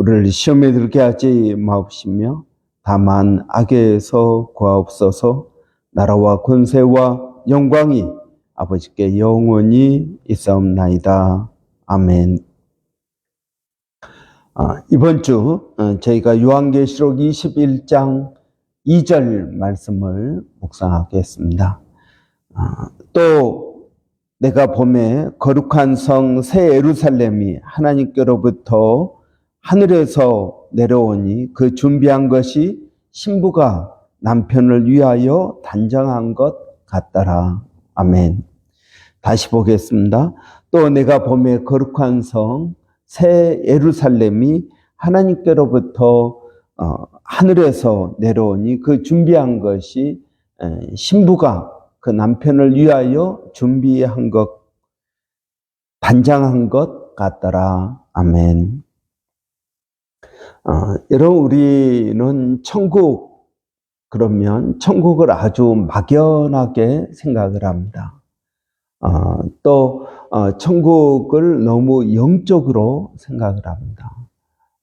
우리를 시험에 들게 하지 마옵시며 다만 악에서 구하옵소서 나라와 권세와 영광이 아버지께 영원히 있사옵나이다. 아멘. 아, 이번 주 어, 저희가 요한계시록 21장 2절 말씀을 묵상하겠습니다. 아, 또 내가 봄에 거룩한 성 새 예루살렘이 하나님께로부터 하늘에서 내려오니 그 준비한 것이 신부가 남편을 위하여 단정한 것 같더라. 아멘. 다시 보겠습니다. 또 내가 봄에 거룩한 성 새 예루살렘이 하나님께로부터 어, 하늘에서 내려오니 그 준비한 것이 에, 신부가 그 남편을 위하여 준비한 것, 단장한 것 같더라. 아멘. 어, 여러분, 우리는 천국, 그러면 천국을 아주 막연하게 생각을 합니다. 어, 또, 어, 천국을 너무 영적으로 생각을 합니다.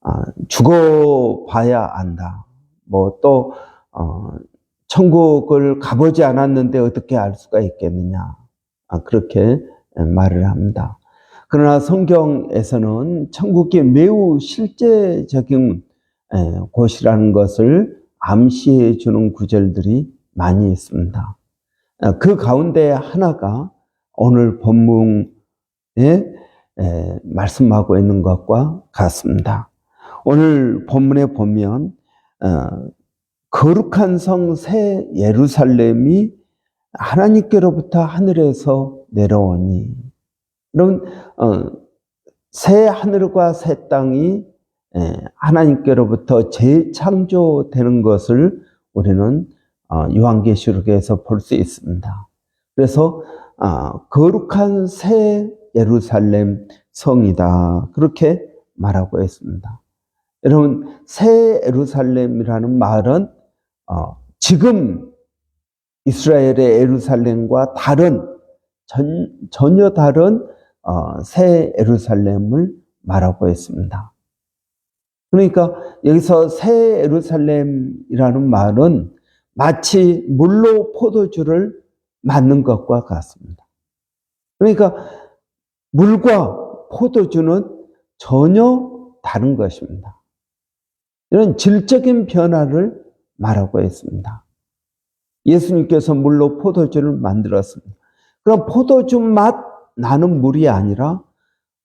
어, 죽어봐야 안다. 뭐 또, 어, 천국을 가보지 않았는데 어떻게 알 수가 있겠느냐. 아, 그렇게 말을 합니다. 그러나 성경에서는 천국이 매우 실제적인 곳이라는 것을 암시해 주는 구절들이 많이 있습니다. 그 가운데 하나가 오늘 본문에 말씀하고 있는 것과 같습니다. 오늘 본문에 보면 어, 거룩한 성 새 예루살렘이 하나님께로부터 하늘에서 내려오니 여러분 어, 새 하늘과 새 땅이 하나님께로부터 재창조되는 것을 우리는 어, 요한계시록에서 볼 수 있습니다. 그래서 아, 거룩한 새 예루살렘 성이다 그렇게 말하고 있습니다. 여러분 새 예루살렘이라는 말은 어, 지금 이스라엘의 예루살렘과 다른 전, 전혀 다른 어, 새 예루살렘을 말하고 있습니다. 그러니까 여기서 새 예루살렘이라는 말은 마치 물로 포도주를 맞는 것과 같습니다. 그러니까 물과 포도주는 전혀 다른 것입니다. 이런 질적인 변화를 말하고 있습니다. 예수님께서 물로 포도주를 만들었습니다. 그럼 포도주 맛 나는 물이 아니라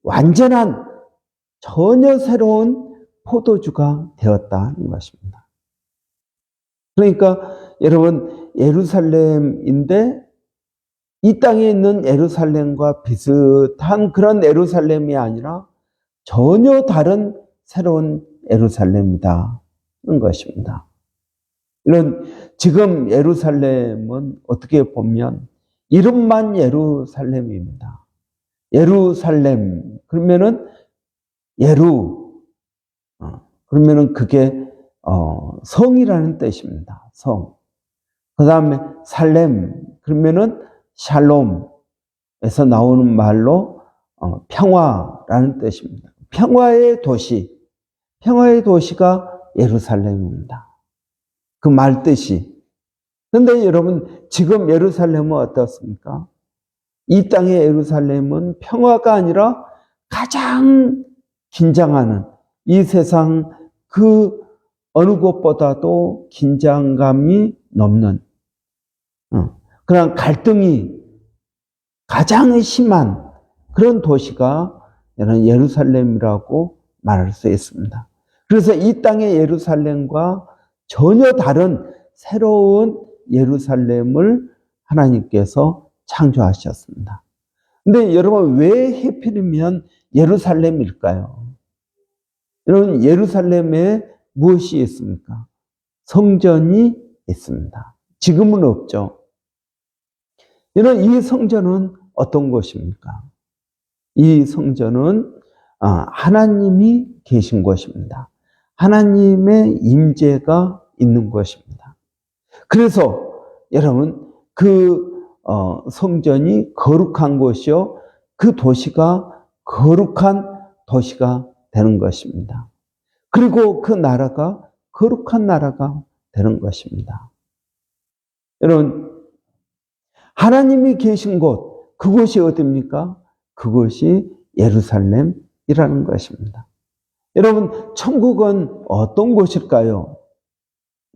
완전한 전혀 새로운 포도주가 되었다는 것입니다. 그러니까 여러분 예루살렘인데 이 땅에 있는 예루살렘과 비슷한 그런 예루살렘이 아니라 전혀 다른 새로운 예루살렘이다. 는 것입니다. 이런 지금 예루살렘은 어떻게 보면 이름만 예루살렘입니다. 예루살렘 그러면은 예루 어, 그러면은 그게 어, 성이라는 뜻입니다. 성. 그 다음에 살렘 그러면은 샬롬에서 나오는 말로 어, 평화라는 뜻입니다. 평화의 도시, 평화의 도시가 예루살렘입니다. 그 말 뜻이. 근데 여러분, 지금 예루살렘은 어떻습니까? 이 땅의 예루살렘은 평화가 아니라 가장 긴장하는 이 세상 그 어느 곳보다도 긴장감이 넘는 어, 그런 갈등이 가장 심한 그런 도시가 예루살렘이라고 말할 수 있습니다. 그래서 이 땅의 예루살렘과 전혀 다른 새로운 예루살렘을 하나님께서 창조하셨습니다. 근데 여러분 왜 해필이면 예루살렘일까요? 여러분 예루살렘에 무엇이 있습니까? 성전이 있습니다. 지금은 없죠. 여러분 이 성전은 어떤 곳입니까? 이 성전은 아, 하나님이 계신 곳입니다. 하나님의 임재가 있는 곳입니다. 그래서 여러분 그 어, 성전이 거룩한 곳이요, 그 도시가 거룩한 도시가 되는 것입니다. 그리고 그 나라가 거룩한 나라가 되는 것입니다. 여러분, 하나님이 계신 곳, 그곳이 어디입니까? 그곳이 예루살렘이라는 것입니다. 여러분, 천국은 어떤 곳일까요?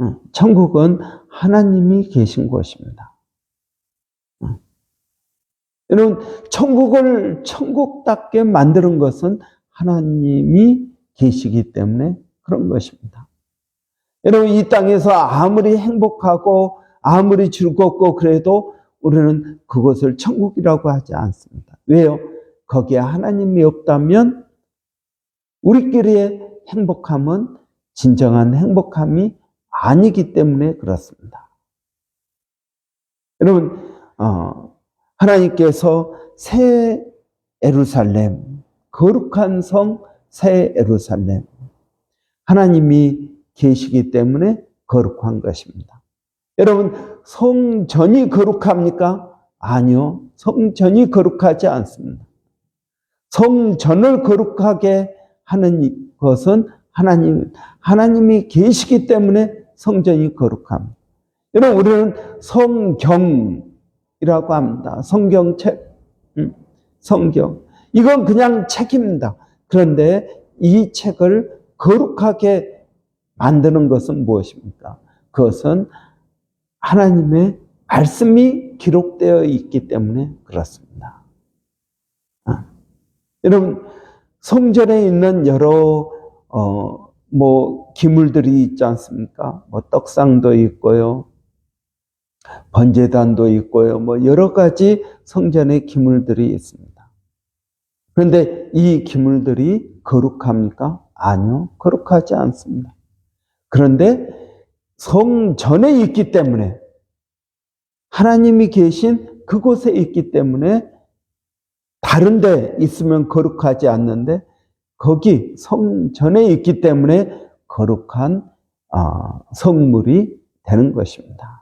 응, 천국은 하나님이 계신 곳입니다. 응. 여러분, 천국을 천국답게 만드는 것은 하나님이 계시기 때문에 그런 것입니다. 여러분, 이 땅에서 아무리 행복하고 아무리 즐겁고 그래도 우리는 그것을 천국이라고 하지 않습니다. 왜요? 거기에 하나님이 없다면 우리끼리의 행복함은 진정한 행복함이 아니기 때문에 그렇습니다. 여러분, 어, 하나님께서 새 에루살렘, 거룩한 성 새 에루살렘, 하나님이 계시기 때문에 거룩한 것입니다. 여러분, 성전이 거룩합니까? 아니요. 성전이 거룩하지 않습니다. 성전을 거룩하게 하는 것은 하나님, 하나님이 계시기 때문에 성전이 거룩합니다. 여러분, 우리는 성경 이라고 합니다. 성경책, 음, 성경. 이건 그냥 책입니다. 그런데 이 책을 거룩하게 만드는 것은 무엇입니까? 그것은 하나님의 말씀이 기록되어 있기 때문에 그렇습니다. 아, 여러분, 성전에 있는 여러, 어, 뭐, 기물들이 있지 않습니까? 뭐, 떡상도 있고요. 번제단도 있고요. 뭐, 여러 가지 성전의 기물들이 있습니다. 그런데 이 기물들이 거룩합니까? 아니요. 거룩하지 않습니다. 그런데 성전에 있기 때문에 하나님이 계신 그곳에 있기 때문에 다른 데 있으면 거룩하지 않는데 거기 성전에 있기 때문에 거룩한 아, 성물이 되는 것입니다.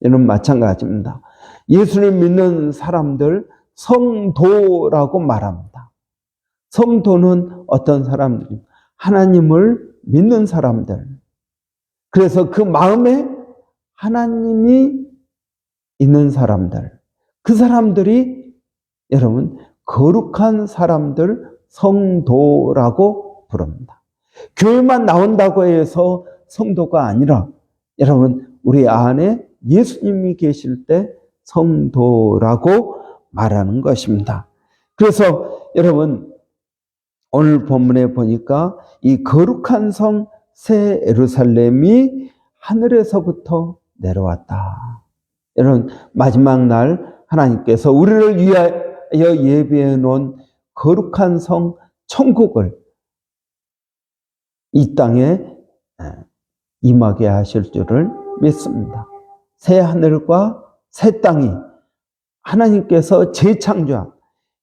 이는 마찬가지입니다. 예수를 믿는 사람들 성도라고 말합니다. 성도는 어떤 사람들이 하나님을 믿는 사람들. 그래서 그 마음에 하나님이 있는 사람들. 그 사람들이 여러분 거룩한 사람들 성도라고 부릅니다. 교회만 나온다고 해서 성도가 아니라 여러분 우리 안에 예수님이 계실 때 성도라고 말하는 것입니다. 그래서 여러분 오늘 본문에 보니까 이 거룩한 성새 에루살렘이 하늘에서부터 내려왔다. 여러분 마지막 날 하나님께서 우리를 위하여 예비해 놓은 거룩한 성 천국을 이 땅에 임하게 하실 줄을 믿습니다. 새 하늘과 새 땅이 하나님께서 재창조한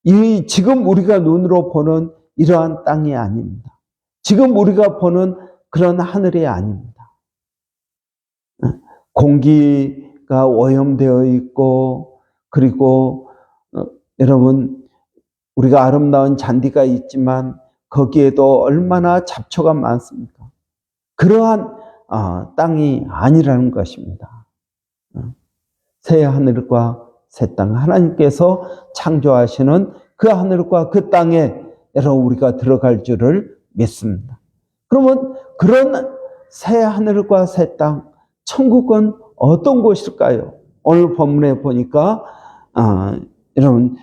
이 지금 우리가 눈으로 보는 이러한 땅이 아닙니다. 지금 우리가 보는 그런 하늘이 아닙니다. 공기가 오염되어 있고 그리고 어, 여러분 우리가 아름다운 잔디가 있지만 거기에도 얼마나 잡초가 많습니까? 그러한 어, 땅이 아니라는 것입니다. 어, 새 하늘과 새 땅, 하나님께서 창조하시는 그 하늘과 그 땅에 여러분 우리가 들어갈 줄을 믿습니다. 그러면 그런 새 하늘과 새 땅, 천국은 어떤 곳일까요? 오늘 본문에 보니까 아, 여러분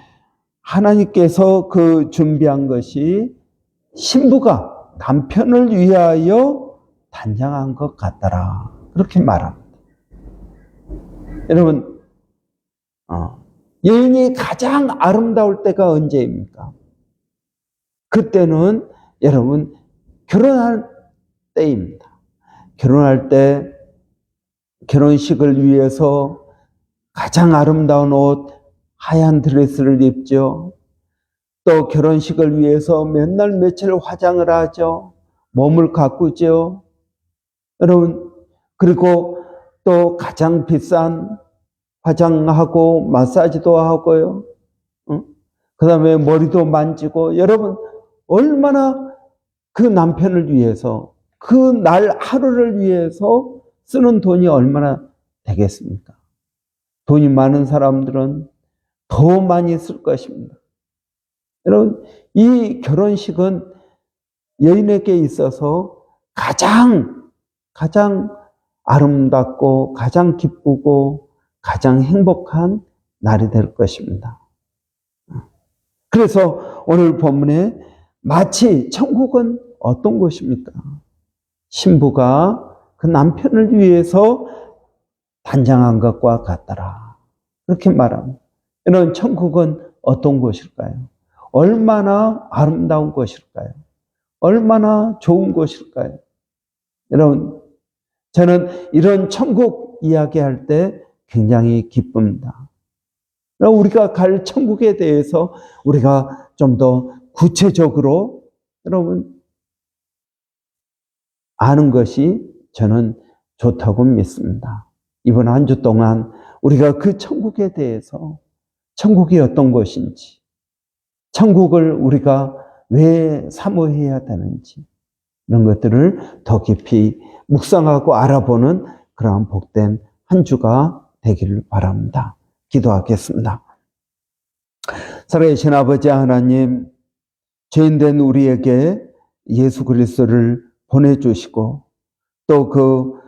하나님께서 그 준비한 것이 신부가 남편을 위하여 단장한 것 같더라. 그렇게 말합니다. 여러분, 어, 여인이 가장 아름다울 때가 언제입니까? 그때는 여러분 결혼할 때입니다. 결혼할 때 결혼식을 위해서 가장 아름다운 옷, 하얀 드레스를 입죠. 또 결혼식을 위해서 몇날 며칠 화장을 하죠. 몸을 가꾸죠. 여러분, 그리고 또 가장 비싼 화장하고 마사지도 하고요. 그 다음에 머리도 만지고 여러분 얼마나 그 남편을 위해서 그 날 하루를 위해서 쓰는 돈이 얼마나 되겠습니까? 돈이 많은 사람들은 더 많이 쓸 것입니다. 여러분, 이 결혼식은 여인에게 있어서 가장, 가장 아름답고 가장 기쁘고 가장 행복한 날이 될 것입니다. 그래서 오늘 본문에 마치 천국은 어떤 곳입니까? 신부가 그 남편을 위해서 단장한 것과 같더라. 그렇게 말합니다. 이런 천국은 어떤 곳일까요? 얼마나 아름다운 곳일까요? 얼마나 좋은 곳일까요? 여러분, 저는 이런 천국 이야기할 때 굉장히 기쁩니다. 우리가 갈 천국에 대해서 우리가 좀 더 구체적으로 여러분 아는 것이 저는 좋다고 믿습니다. 이번 한 주 동안 우리가 그 천국에 대해서 천국이 어떤 것인지, 천국을 우리가 왜 사모해야 되는지, 이런 것들을 더 깊이 묵상하고 알아보는 그러한 복된 한 주가 되기를 바랍니다. 기도하겠습니다. 살아계신 아버지 하나님, 죄인된 우리에게 예수 그리스도를 보내주시고, 또 그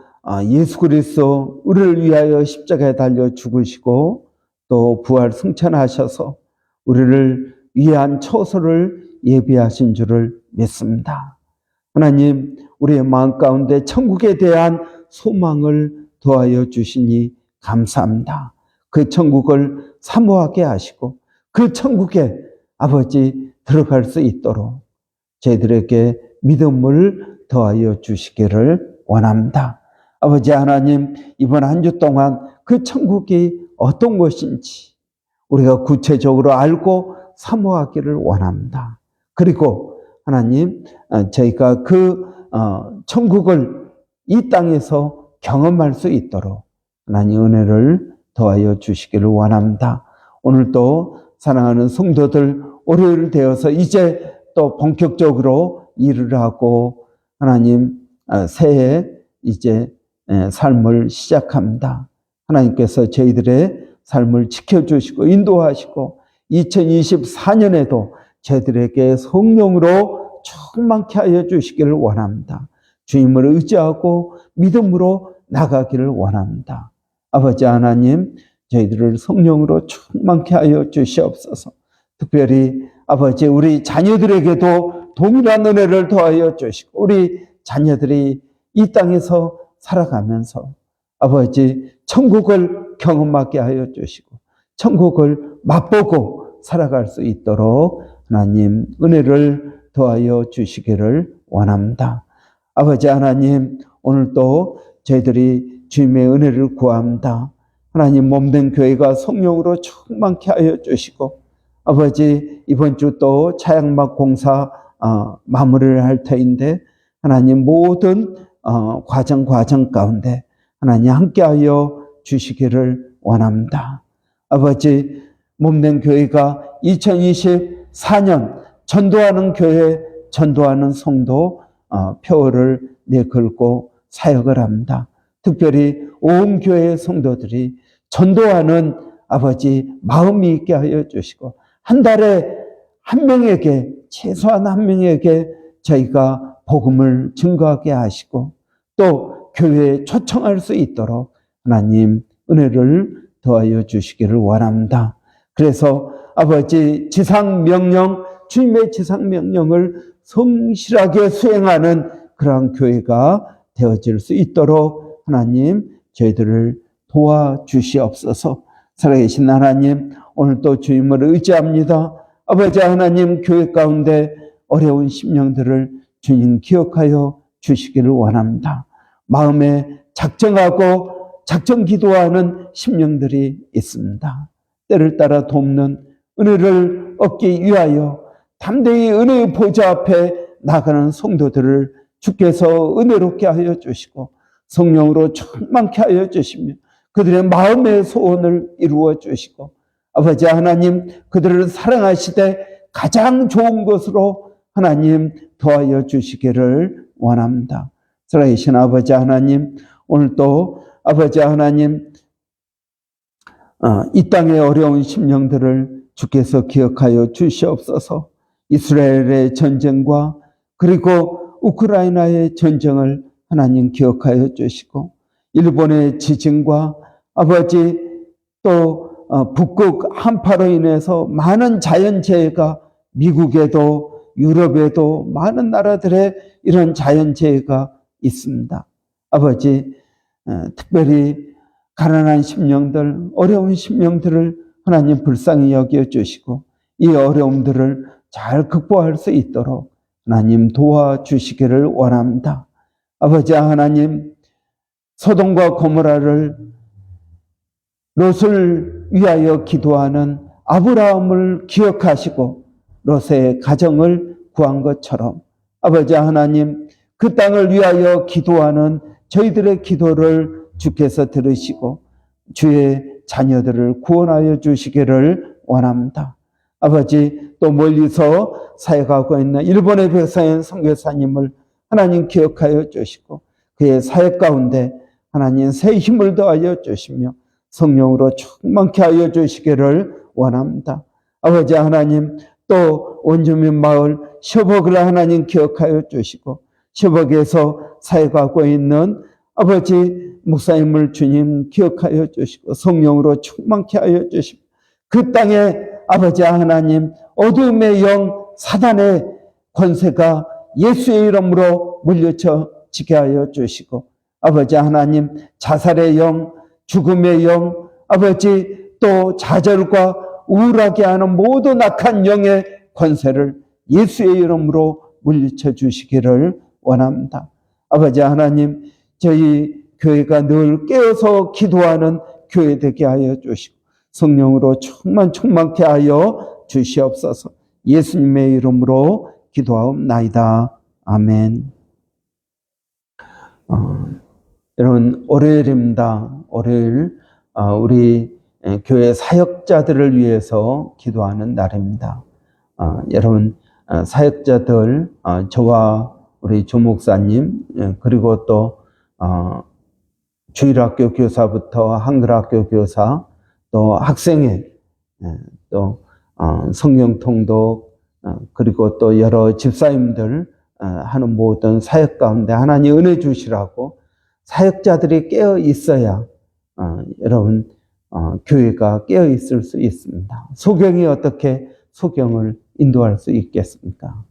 예수 그리스도 우리를 위하여 십자가에 달려 죽으시고, 또 부활 승천하셔서 우리를 위한 처소를 예비하신 줄을 믿습니다. 하나님, 우리의 마음 가운데 천국에 대한 소망을 더하여 주시니 감사합니다. 그 천국을 사모하게 하시고 그 천국에 아버지 들어갈 수 있도록 저희들에게 믿음을 더하여 주시기를 원합니다. 아버지 하나님, 이번 한 주 동안 그 천국이 어떤 것인지 우리가 구체적으로 알고 사모하기를 원합니다. 그리고 하나님, 어, 저희가 그 어, 천국을 이 땅에서 경험할 수 있도록 하나님 은혜를 더하여 주시기를 원합니다. 오늘도 사랑하는 성도들 월요일 되어서 이제 또 본격적으로 일을 하고 하나님 어, 새해 이제 삶을 시작합니다. 하나님께서 저희들의 삶을 지켜주시고 인도하시고 2024년에도 저희들에게 성령으로 충만케 하여 주시기를 원합니다. 주님을 의지하고 믿음으로 나가기를 원합니다. 아버지 하나님, 저희들을 성령으로 충만케 하여 주시옵소서. 특별히 아버지 우리 자녀들에게도 동일한 은혜를 더하여 주시고 우리 자녀들이 이 땅에서 살아가면서 아버지 천국을 경험하게 하여 주시고 천국을 맛보고 살아갈 수 있도록 하나님 은혜를 더하여 주시기를 원합니다. 아버지 하나님 오늘도 저희들이 주님의 은혜를 구합니다. 하나님 몸된 교회가 성령으로 충만케 하여 주시고 아버지 이번 주 또 차양막 공사 어, 마무리를 할 터인데 하나님 모든 어, 과정 과정 가운데 하나님 함께하여 주시기를 원합니다. 아버지 몸된 교회가 2024년 전도하는 교회 전도하는 성도 어, 표어를 내걸고 사역을 합니다. 특별히 온 교회 성도들이 전도하는 아버지 마음이 있게 하여 주시고 한 달에 한 명에게 최소한 한 명에게 저희가 복음을 증거하게 하시고 또 교회에 초청할 수 있도록 하나님 은혜를 더하여 주시기를 원합니다. 그래서 아버지 지상 명령 주님의 지상 명령을 성실하게 수행하는 그러한 교회가 되어질 수 있도록 하나님 저희들을 도와주시옵소서. 살아계신 하나님 오늘도 주님을 의지합니다. 아버지 하나님 교회 가운데 어려운 심령들을 주님 기억하여 주시기를 원합니다. 마음에 작정하고 작정 기도하는 심령들이 있습니다. 때를 따라 돕는 은혜를 얻기 위하여 담대히 은혜의 보좌 앞에 나가는 성도들을 주께서 은혜롭게 하여 주시고 성령으로 충만케 하여 주시며 그들의 마음의 소원을 이루어 주시고 아버지 하나님 그들을 사랑하시되 가장 좋은 것으로 하나님 도와여 주시기를 원합니다. 살아계신 아버지 하나님 오늘 또 아버지 하나님 어, 이 땅의 어려운 심령들을 주께서 기억하여 주시옵소서 이스라엘의 전쟁과 그리고 우크라이나의 전쟁을 하나님 기억하여 주시고 일본의 지진과 아버지 또 어, 북극 한파로 인해서 많은 자연재해가 미국에도 유럽에도 많은 나라들의 이런 자연재해가 있습니다. 아버지 어, 특별히 가난한 심령들, 어려운 심령들을 하나님 불쌍히 여겨 주시고 이 어려움들을 잘 극복할 수 있도록 하나님 도와주시기를 원합니다. 아버지 하나님, 소돔과 고모라를 롯을 위하여 기도하는 아브라함을 기억하시고 롯의 가정을 구한 것처럼 아버지 하나님 그 땅을 위하여 기도하는 저희들의 기도를 주께서 들으시고 주의 자녀들을 구원하여 주시기를 원합니다. 아버지 또 멀리서 사역하고 있는 일본의 백사연 선교사님을 하나님 기억하여 주시고 그의 사역 가운데 하나님 새 힘을 더하여 주시며 성령으로 충만케 하여 주시기를 원합니다. 아버지 하나님 또 원주민 마을 셔벅을 하나님 기억하여 주시고 셔벅에서 사역하고 있는 아버지 목사님을 주님 기억하여 주시고 성령으로 충만케 하여 주시고 그 땅에 아버지 하나님 어둠의 영 사단의 권세가 예수의 이름으로 물려쳐 지게 하여 주시고 아버지 하나님 자살의 영 죽음의 영 아버지 또 좌절과 우울하게 하는 모든 악한 영의 권세를 예수의 이름으로 물리쳐 주시기를 원합니다. 아버지 하나님 저희 교회가 늘 깨어서 기도하는 교회 되게 하여 주시고 성령으로 충만 충만케 하여 주시옵소서. 예수님의 이름으로 기도하옵나이다. 아멘. 어, 여러분 월요일입니다. 월요일 어, 우리 교회 사역자들을 위해서 기도하는 날입니다. 어, 여러분 어, 사역자들 어, 저와 우리 조 목사님 예, 그리고 또 어, 주일학교 교사부터 한글학교 교사 또 학생회 예, 또 어, 성경 통독 어, 그리고 또 여러 집사님들 어, 하는 모든 사역 가운데 하나님 은혜 주시라고 사역자들이 깨어 있어야 어, 여러분 어, 교회가 깨어 있을 수 있습니다. 소경이 어떻게 소경을 인도할 수 있겠습니까?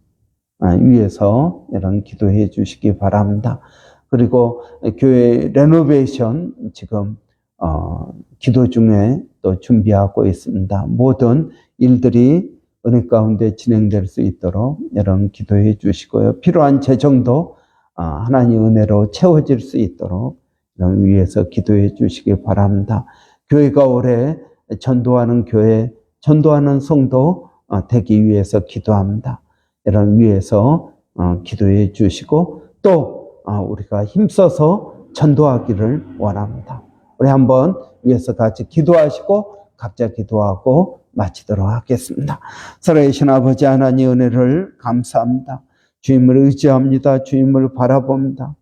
아, 위에서 여러분 기도해 주시기 바랍니다. 그리고 교회 레노베이션 지금 어, 기도 중에 또 준비하고 있습니다. 모든 일들이 은혜 가운데 진행될 수 있도록 여러분 기도해 주시고요. 필요한 재정도 어, 하나님 은혜로 채워질 수 있도록 여러분 위에서 기도해 주시기 바랍니다. 교회가 올해 전도하는 교회, 전도하는 성도 어, 되기 위해서 기도합니다. 여러분 위해서 어, 기도해 주시고 또 우리가 힘써서 전도하기를 원합니다. 우리 한번 위에서 같이 기도하시고 각자 기도하고 마치도록 하겠습니다. 살아계신 아버지 하나님 은혜를 감사합니다. 주님을 의지합니다. 주님을 바라봅니다.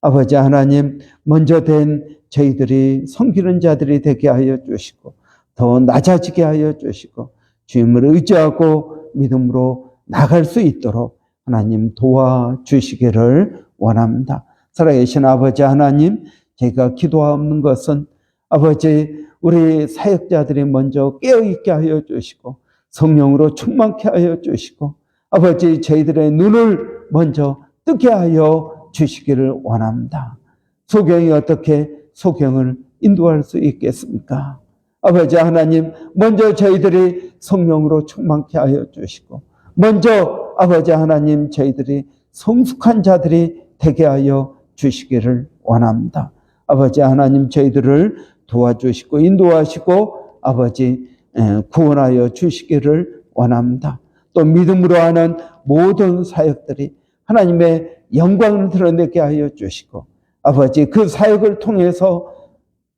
아버지 하나님 먼저 된 저희들이 섬기는 자들이 되게 하여 주시고 더 낮아지게 하여 주시고 주님을 의지하고 믿음으로 나갈 수 있도록 하나님 도와주시기를 원합니다. 살아계신 아버지 하나님 제가 기도하는 것은 아버지 우리 사역자들이 먼저 깨어있게 하여 주시고 성령으로 충만케 하여 주시고 아버지 저희들의 눈을 먼저 뜨게 하여 주시기를 원합니다. 소경이 어떻게 소경을 인도할 수 있겠습니까? 아버지 하나님 먼저 저희들이 성령으로 충만케 하여 주시고 먼저 아버지 하나님 저희들이 성숙한 자들이 되게 하여 주시기를 원합니다. 아버지 하나님 저희들을 도와주시고 인도하시고 아버지 에, 구원하여 주시기를 원합니다. 또 믿음으로 하는 모든 사역들이 하나님의 영광을 드러내게 하여 주시고 아버지 그 사역을 통해서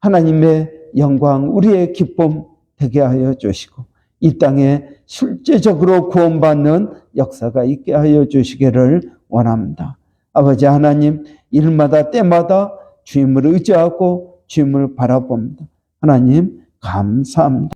하나님의 영광 우리의 기쁨 되게 하여 주시고 이 땅에 실제적으로 구원받는 역사가 있게 하여 주시기를 원합니다. 아버지 하나님 일마다 때마다 주님을 의지하고 주님을 바라봅니다. 하나님 감사합니다.